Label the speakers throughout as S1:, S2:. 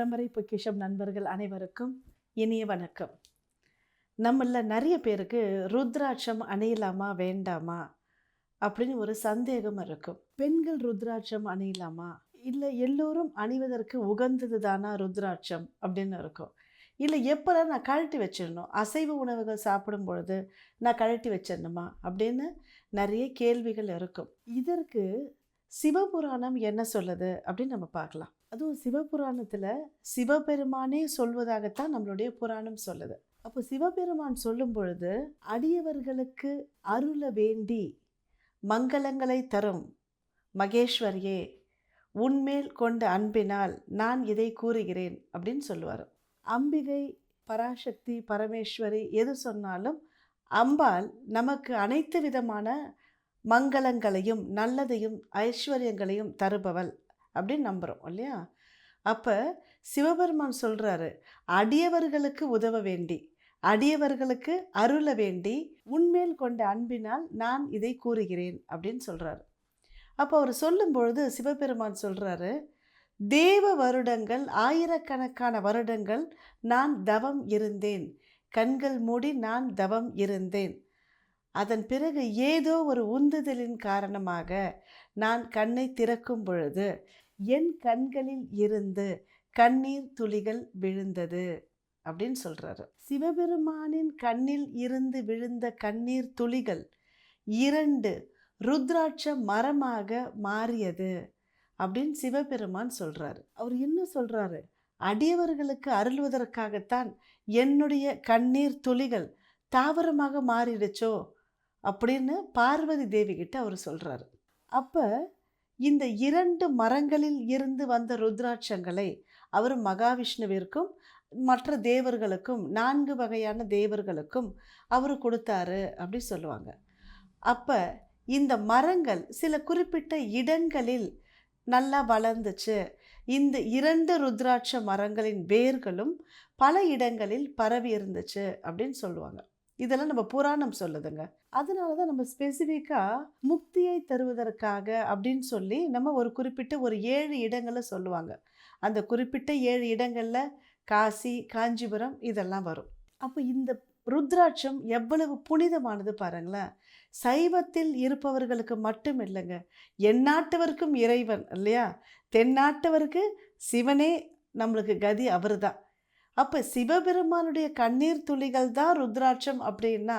S1: பரம்பரை பொக்கிஷம் நண்பர்கள் அனைவருக்கும் இனிய வணக்கம். நம்மள நிறைய பேருக்கு ருத்ராட்சம் அணியலாமா வேண்டாமா அப்படின்னு ஒரு சந்தேகம் இருக்கும். பெண்கள் ருத்ராட்சம் அணியலாமா? இல்லை எல்லோரும் அணிவதற்கு உகந்தது தானா ருத்ராட்சம் அப்படின்னு இருக்கும். இல்லை எப்போல்லாம் நான் கழட்டி வச்சிடணும் அசைவ உணவுகள் சாப்பிடும் பொழுது நான் கழட்டி வச்சிடணுமா அப்படின்னு நிறைய கேள்விகள் இருக்கும். இதற்கு சிவபுராணம் என்ன சொல்லுது அப்படின்னு நம்ம பார்க்கலாம். அதுவும் சிவபுராணத்தில் சிவபெருமானே சொல்வதாகத்தான் நம்மளுடைய புராணம் சொல்லுது. அப்போ சிவபெருமான் சொல்லும் பொழுது அடியவர்களுக்கு அருள வேண்டி மங்களங்களை தரும் மகேஸ்வரியே உன்மேல் கொண்ட அன்பினால் நான் இதை கூறுகிறேன் அப்படின்னு சொல்லுவார். அம்பிகை பராசக்தி பரமேஸ்வரி எது சொன்னாலும் அம்பாள் நமக்கு அனைத்து விதமான மங்களங்களையும் நல்லதையும் ஐஸ்வர்யங்களையும் தருபவள். அப்படின்னு நம்புகிறோம் இல்லையா? அப்போ சிவபெருமான் சொல்கிறாரு அடியவர்களுக்கு உதவ வேண்டி அடியவர்களுக்கு அருள வேண்டி உன்மேல் கொண்ட அன்பினால் நான் இதை கூறுகிறேன் அப்படின்னு சொல்கிறாரு அப்போ அவர் சொல்லும் பொழுது சிவபெருமான் சொல்கிறாரு தேவ வருடங்கள் ஆயிரக்கணக்கான வருடங்கள் நான் தவம் இருந்தேன் கண்கள் மூடி நான் தவம் இருந்தேன். அதன் பிறகு ஏதோ ஒரு உந்துதலின் காரணமாக நான் கண்ணை திறக்கும் பொழுது என் கண்களில் இருந்து கண்ணீர் துளிகள் விழுந்தது அப்படின்னு சொல்கிறாரு சிவபெருமானின் கண்ணில் இருந்து விழுந்த கண்ணீர் துளிகள் இரண்டு ருத்ராட்ச மரமாக மாறியது அப்படின்னு சிவபெருமான் சொல்கிறாரு அவர் என்ன சொல்கிறாரு அடியவர்களுக்கு அருள்வதற்காகத்தான் என்னுடைய கண்ணீர் துளிகள் தாவரமாக மாறிடுச்சோ? அப்படின்னு பார்வதி தேவி கிட்ட அவர் சொல்கிறாரு அப்போ இந்த இரண்டு மரங்களில் இருந்து வந்த ருத்ராட்சங்களை அவர் மகாவிஷ்ணுவிற்கும் மற்ற தேவர்களுக்கும் நான்கு வகையான தேவர்களுக்கும் அவர் கொடுத்தாரு அப்படி சொல்லுவாங்க. அப்போ இந்த மரங்கள் சில குறிப்பிட்ட இடங்களில் நல்லா வளர்ந்துச்சு. இந்த இரண்டு ருத்ராட்ச மரங்களின் வேர்களும் பல இடங்களில் பரவி இருந்துச்சு அப்படின்னு சொல்லுவாங்க. இதெல்லாம் நம்ம புராணம் சொல்லுதுங்க. அதனால தான் நம்ம ஸ்பெசிஃபிக்காக முக்தியை தருவதற்காக அப்படின்னு சொல்லி நம்ம ஒரு குறிப்பிட்ட ஒரு ஏழு இடங்களை சொல்லுவாங்க. அந்த குறிப்பிட்ட ஏழு இடங்களில் காசி காஞ்சிபுரம் இதெல்லாம் வரும். அப்போ இந்த ருத்ராட்சம் எவ்வளவு புனிதமானது பாருங்களேன். சைவத்தில் இருப்பவர்களுக்கு மட்டும் இல்லைங்க. எந்நாட்டவருக்கும் இறைவன் இல்லையா? தென்னாட்டவருக்கு சிவனே நம்மளுக்கு கதி அவர் தான் அப்போ சிவபெருமானுடைய கண்ணீர் துளிகள் தான் ருத்ராட்சம் அப்படின்னா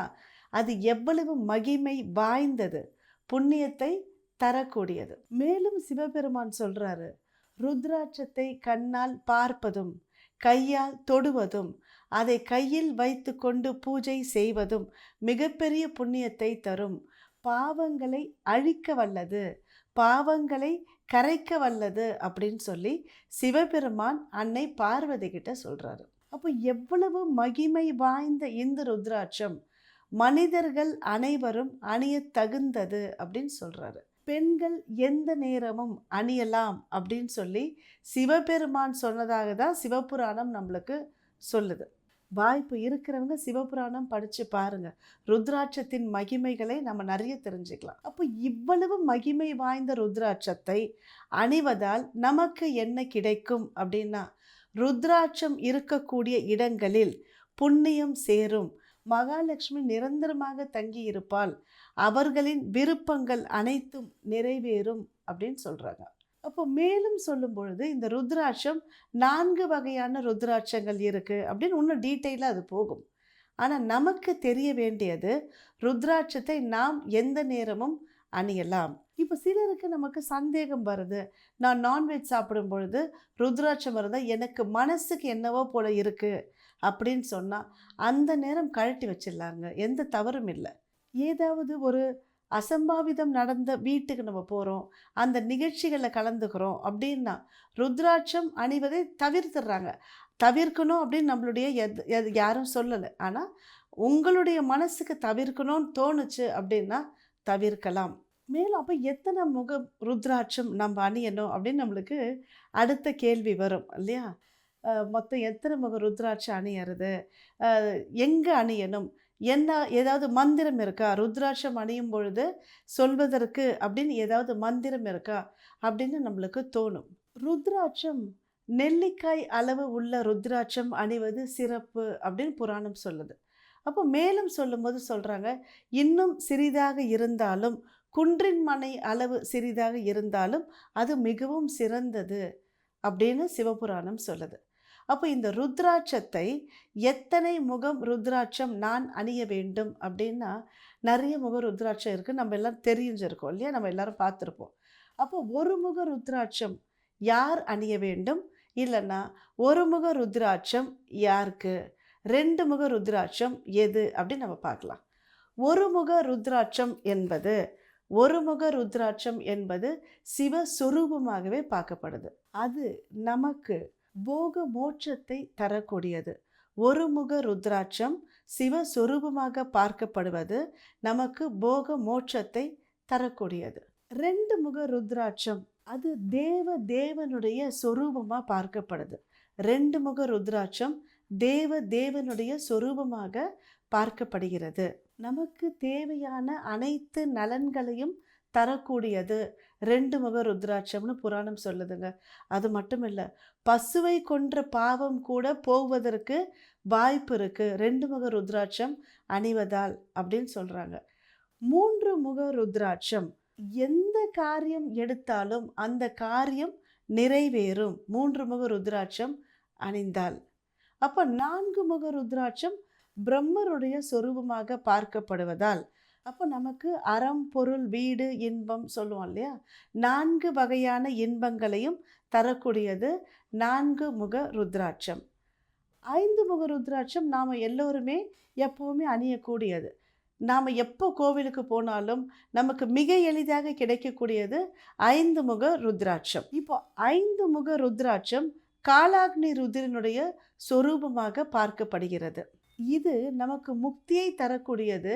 S1: அது எவ்வளவு மகிமை வாய்ந்தது புண்ணியத்தை தரக்கூடியது. மேலும் சிவபெருமான் சொல்கிறாரு ருத்ராட்சத்தை கண்ணால் பார்ப்பதும் கையால் தொடுவதும் அதை கையில் வைத்து கொண்டு பூஜை செய்வதும் மிகப்பெரிய புண்ணியத்தை தரும். பாவங்களை அழிக்க வல்லது பாவங்களை கரைக்க வல்லது அப்படின்னு சொல்லி சிவபெருமான் அன்னை பார்வதி கிட்ட சொல்கிறாரு அப்போ எவ்வளவு மகிமை வாய்ந்த இந்த ருத்ராட்சம்? மனிதர்கள் அனைவரும் அணிய தகுந்தது அப்படின்னு சொல்கிறாரு பெண்கள் எந்த நேரமும் அணியலாம் அப்படின்னு சொல்லி சிவபெருமான் சொன்னதாக தான் சிவபுராணம் நம்மளுக்கு சொல்லுது. வாய்ப்பு இருக்கிறவங்க சிவபுராணம் படித்து பாருங்கள் ருத்ராட்சத்தின் மகிமைகளை நம்ம நிறைய தெரிஞ்சுக்கலாம். அப்போ இவ்வளவு மகிமை வாய்ந்த ருத்ராட்சத்தை அணிவதால் நமக்கு என்ன கிடைக்கும் அப்படின்னா ருத்ராட்சம் இருக்கக்கூடிய இடங்களில் புண்ணியம் சேரும். மகாலட்சுமி நிரந்தரமாக தங்கி அவர்களின் விருப்பங்கள் அனைத்தும் நிறைவேறும் அப்படின்னு சொல்கிறாங்க அப்போ மேலும் சொல்லும் பொழுது இந்த ருத்ராட்சம் நான்கு வகையான ருத்ராட்சங்கள் இருக்குது அப்படின்னு இன்னும் டீட்டெயிலாக அது போகும். ஆனால் நமக்கு தெரிய வேண்டியது ருத்ராட்சத்தை நாம் எந்த நேரமும் அணியலாம். இப்போ சிலருக்கு நமக்கு சந்தேகம் வருது. நான் நான்வெஜ் சாப்பிடும் பொழுது ருத்ராட்சம் இருந்தால் எனக்கு மனசுக்கு என்னவோ போல் இருக்குது அப்படின்னு சொன்னால் அந்த நேரம் கழட்டி வச்சிடலாங்க. எந்த தவறும் இல்லை. ஏதாவது ஒரு அசம்பாவிதம் நடந்த வீட்டுக்கு நம்ம போகிறோம் அந்த நிகழ்ச்சிகளில் கலந்துக்கிறோம் அப்படின்னா ருத்ராட்சம் அணிவதை தவிர்த்துடுறாங்க. தவிர்க்கணும் அப்படின்னு நம்மளுடைய எது எது யாரும் சொல்லலை. ஆனால் உங்களுடைய மனசுக்கு தவிர்க்கணும்னு தோணுச்சு அப்படின்னா தவிர்க்கலாம். மேலும் அப்போ எத்தனை முகம் ருத்ராட்சம் நம்ம அணியணும் அப்படின்னு நம்மளுக்கு அடுத்த கேள்வி வரும் இல்லையா? மொத்தம் எத்தனை முக ருத்ராட்சம் அணியறது? எங்கே அணியணும்? என்ன ஏதாவது மந்திரம் இருக்கா? ருத்ராட்சம் அணியும் பொழுது சொல்வதற்கு அப்படின்னு ஏதாவது மந்திரம் இருக்கா? அப்படின்னு நம்மளுக்கு தோணும். ருத்ராட்சம் நெல்லிக்காய் அளவு உள்ள ருத்ராட்சம் அணிவது சிறப்பு அப்படின்னு புராணம் சொல்லுது. அப்போ மேலும் சொல்லும்போது சொல்கிறாங்க இன்னும் சிறிதாக இருந்தாலும் குன்றின் மனை அளவு சிறிதாக இருந்தாலும் அது மிகவும் சிறந்தது அப்படின்னு சிவபுராணம் சொல்லுது. அப்போ இந்த ருத்ராட்சத்தை எத்தனை முகம் ருத்ராட்சம் நான் அணிய வேண்டும் அப்படின்னா நிறைய முக ருத்ராட்சம் இருக்குது நம்ம எல்லாம் தெரிஞ்சிருக்கோம் இல்லையா? நம்ம எல்லாரும் பார்த்துருப்போம். அப்போ ஒரு முக ருத்ராட்சம் யார் அணிய வேண்டும்? இல்லைன்னா ஒரு முக ருத்ராட்சம் யாருக்கு? ரெண்டு முக ருத்ராட்சம் எது? அப்படின்னு நம்ம பார்க்கலாம். ஒரு முக ருத்ராட்சம் என்பது ஒரு முக ருத்ராட்சம் என்பது சிவ சுரூபமாகவே பார்க்கப்படுது. அது நமக்கு போக மோட்சத்தை தரக்கூடியது. ஒரு முக ருத்ராட்சம் சுரூபமாக பார்க்கப்படுவது நமக்கு போக மோட்சத்தை தரக்கூடியது. ரெண்டு முக ருத்ராட்சம் அது தேவ தேவனுடைய சொரூபமாக பார்க்கப்படுது. ரெண்டு முக ருத்ராட்சம் தேவ தேவனுடைய சொரூபமாக பார்க்கப்படுகிறது. நமக்கு தேவையான அனைத்து நலன்களையும் தரக்கூடியது. ரெண்டு முக ருத்ராட்சம்னு புராணம் சொல்லுதுங்க. அது மட்டும் இல்லை பசுவை கொன்ற பாவம் கூட போவதற்கு வாய்ப்பு இருக்குது ரெண்டு முக ருத்ராட்சம் அணிவதால் அப்படின்னு சொல்கிறாங்க மூன்று முக ருத்ராட்சம் எந்த காரியம் எடுத்தாலும் அந்த காரியம் நிறைவேறும். மூன்று முக ருத்ராட்சம் அணிந்தால். அப்போ நான்கு முக ருத்ராட்சம் பிரம்மருடைய சொரூபமாக பார்க்கப்படுவதால் அப்போ நமக்கு அறம் பொருள் வீடு இன்பம் சொல்லுவோம் இல்லையா? நான்கு வகையான இன்பங்களையும் தரக்கூடியது நான்கு முக ருத்ராட்சம். ஐந்து முக ருத்ராட்சம் நாம் எல்லோருமே எப்போவுமே அணியக்கூடியது. நாம் எப்போ கோவிலுக்கு போனாலும் நமக்கு மிக எளிதாக கிடைக்கக்கூடியது ஐந்து முக ருத்ராட்சம். இப்போ ஐந்து முக ருத்ராட்சம் காலாக்னி ருத்ரனுடைய சொரூபமாக பார்க்கப்படுகிறது. இது நமக்கு முக்தியை தரக்கூடியது.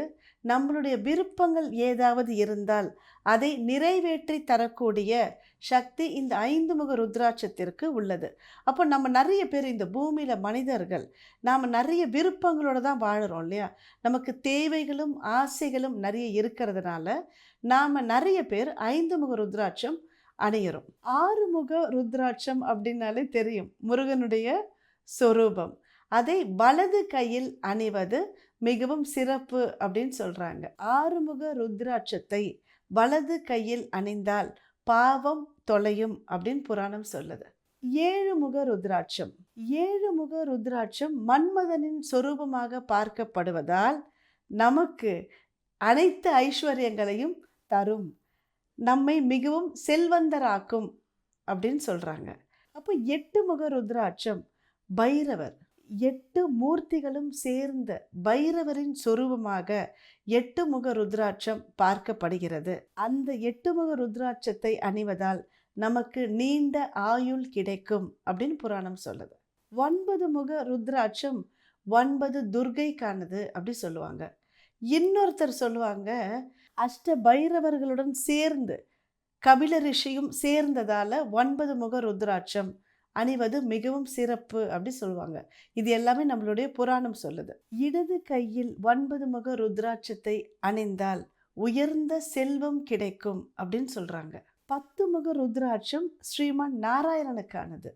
S1: நம்மளுடைய விருப்பங்கள் ஏதாவது இருந்தால் அதை நிறைவேற்றி தரக்கூடிய சக்தி இந்த ஐந்து முக ருத்ராட்சத்திற்கு உள்ளது. அப்போ நம்ம நிறைய பேர் இந்த பூமியில் மனிதர்கள் நாம் நிறைய விருப்பங்களோடு தான் வாழறோம் இல்லையா? நமக்கு தேவைகளும் ஆசைகளும் நிறைய இருக்கிறதுனால நாம் நிறைய பேர் ஐந்து முக ருத்ராட்சம் அணியிறோம். ஆறுமுக ருத்ராட்சம் அப்படின்னாலே தெரியும் முருகனுடைய சொரூபம். அதை வலது கையில் அணிவது மிகவும் சிறப்பு அப்படின்னு சொல்கிறாங்க ஆறுமுக ருத்ராட்சத்தை வலது கையில் அணிந்தால் பாவம் தொலையும் அப்படின்னு புராணம் சொல்லுது. ஏழு முக ருத்ராட்சம். ஏழு முக ருத்ராட்சம் மன்மதனின் சொரூபமாக பார்க்கப்படுவதால் நமக்கு அனைத்து ஐஸ்வர்யங்களையும் தரும். நம்மை மிகவும் செல்வந்தராக்கும் அப்படின்னு சொல்கிறாங்க அப்போ எட்டு முக ருத்ராட்சம் பைரவர். எட்டு மூர்த்திகளும் சேர்ந்த பைரவரின் சொரூபமாக எட்டு முக ருத்ராட்சம் பார்க்கப்படுகிறது. அந்த எட்டு முக ருத்ராட்சத்தை அணிவதால் நமக்கு நீண்ட ஆயுள் கிடைக்கும் அப்படின்னு புராணம் சொல்லுது. ஒன்பது முக ருத்ராட்சம் ஒன்பது துர்கைக்கானது அப்படி சொல்லுவாங்க. இன்னொருத்தர் சொல்லுவாங்க அஷ்ட பைரவர்களுடன் சேர்ந்து கபில ரிஷியும் சேர்ந்ததால் ஒன்பது முக ருத்ராட்சம் அணிவது மிகவும் சிறப்பு அப்படி சொல்லுவாங்க. இது எல்லாமே நம்மளுடைய புராணம் சொல்லுது. இடது கையில் ஒன்பது முக ருத்ராட்சத்தை அணிந்தால் உயர்ந்த செல்வம் கிடைக்கும் அப்படின்னு சொல்கிறாங்க பத்து முக ருத்ராட்சம் ஸ்ரீமான் நாராயணனுக்கானது.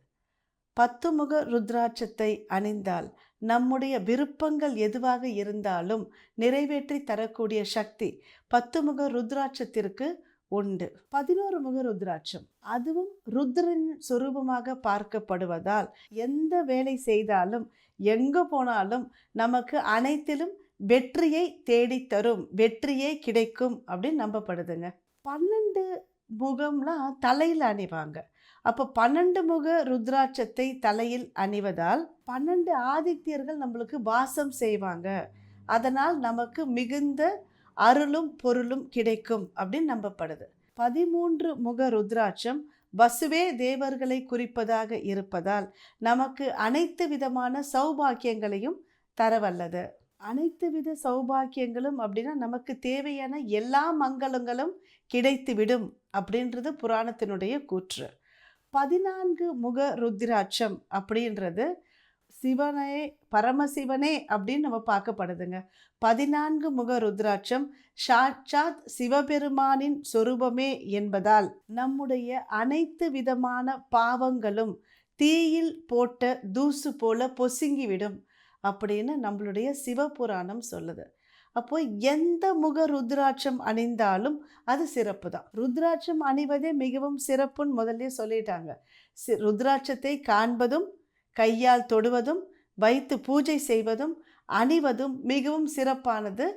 S1: பத்து முக ருத்ராட்சத்தை அணிந்தால் நம்முடைய விருப்பங்கள் எதுவாக இருந்தாலும் நிறைவேற்றி தரக்கூடிய சக்தி பத்து முக ருத்ராட்சத்திற்கு உண்டு பதினோரு முக ருத்ராட்சம். அதுவும் ருத்ரன் சொரூபமாக பார்க்கப்படுவதால் எந்த வேலை செய்தாலும் எங்கே போனாலும் நமக்கு அனைத்திலும் வெற்றியை தேடித்தரும் வெற்றியே கிடைக்கும் அப்படின்னு நம்பப்படுதுங்க. பன்னெண்டு முகம்லாம் தலையில் அணிவாங்க. அப்போ பன்னெண்டு முக ருத்ராட்சத்தை தலையில் அணிவதால் பன்னெண்டு ஆதித்யர்கள் நம்மளுக்கு வாசம் செய்வாங்க. அதனால் நமக்கு மிகுந்த அருளும் பொருளும் கிடைக்கும் அப்படின்னு நம்பப்படுது. பதிமூன்று முக ருத்ராட்சம் வசுவே தேவர்களை குறிப்பதாக இருப்பதால் நமக்கு அனைத்து விதமான சௌபாக்கியங்களையும் தரவல்லது. அனைத்து வித சௌபாக்கியங்களும் அப்படின்னா நமக்கு தேவையான எல்லா மங்களங்களும் கிடைத்துவிடும் அப்படின்றது புராணத்தினுடைய கூற்று. பதினான்கு முக ருத்ராட்சம் அப்படின்றது சிவனே பரமசிவனே அப்படின்னு நம்ம பார்க்கப்படுதுங்க. பதினான்கு முக ருத்ராட்சம் சாட்சாத் சிவபெருமானின் சொரூபமே என்பதால் நம்முடைய அனைத்து விதமான பாவங்களும் தீயில் போட்ட தூசு போல பொசுங்கிவிடும் அப்படின்னு நம்மளுடைய சிவபுராணம் சொல்லுது. அப்போ எந்த முக ருத்ராட்சம் அணிந்தாலும் அது சிறப்பு தான் ருத்ராட்சம் அணிவதே மிகவும் சிறப்புன்னு முதல்ல சொல்லிட்டாங்க. சி ருத்ராட்சத்தை காண்பதும் கையால் தொடுவதும் வைத்து பூஜை செய்வதும் அணிவதும் மிகவும் சிறப்பானது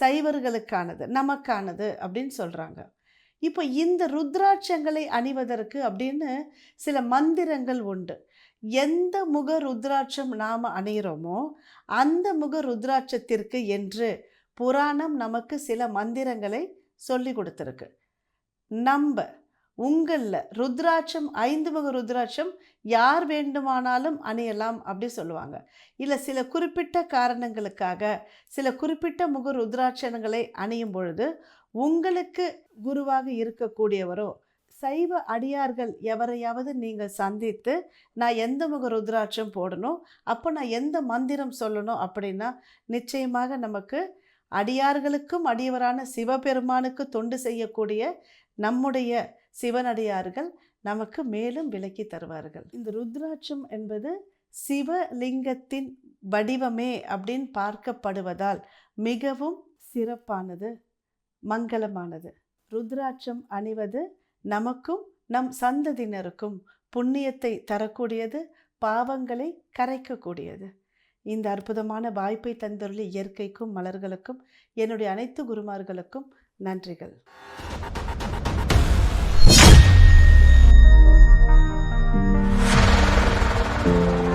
S1: சைவர்களுக்கானது நமக்கானது அப்படின்னு சொல்கிறாங்க இப்போ இந்த ருத்ராட்சங்களை அணிவதற்கு அப்படின்னு சில மந்திரங்கள் உண்டு. எந்த முக ருத்ராட்சம் நாம் அணிகிறோமோ அந்த முக ருத்ராட்சத்திற்கு என்று புராணம் நமக்கு சில மந்திரங்களை சொல்லி கொடுத்துருக்கு. நம்ப உங்களில். ருத்ராட்சம் ஐந்து முக ருத்ராட்சம் யார் வேண்டுமானாலும் அணியலாம் அப்படி சொல்லுவாங்க. இல்லை சில குறிப்பிட்ட காரணங்களுக்காக சில குறிப்பிட்ட முக ருத்ராட்சங்களை அணியும் பொழுது உங்களுக்கு குருவாக இருக்கக்கூடியவரோ சைவ அடியார்கள் எவரையாவது நீங்கள் சந்தித்து நான் எந்த முக ருத்ராட்சம் போடணும்? அப்போ நான் எந்த மந்திரம் சொல்லணும்? அப்படின்னா நிச்சயமாக நமக்கு அடியார்களுக்கும் அடியவரான சிவபெருமானுக்கு தொண்டு செய்யக்கூடிய நம்முடைய சிவனடியார்கள் நமக்கு மேலும் விளக்கி தருவார்கள். இந்த ருத்ராட்சம் என்பது சிவலிங்கத்தின் வடிவமே அப்படின்னு பார்க்கப்படுவதால் மிகவும் சிறப்பானது மங்களமானது. ருத்ராட்சம் அணிவது நமக்கும் நம் சந்ததியினருக்கும் புண்ணியத்தை தரக்கூடியது பாவங்களை கரைக்கக்கூடியது. இந்த அற்புதமான வாய்ப்பை தந்துள்ள இயற்கைக்கும் மலர்களுக்கும் என்னுடைய அனைத்து குருமார்களுக்கும் நன்றிகள்.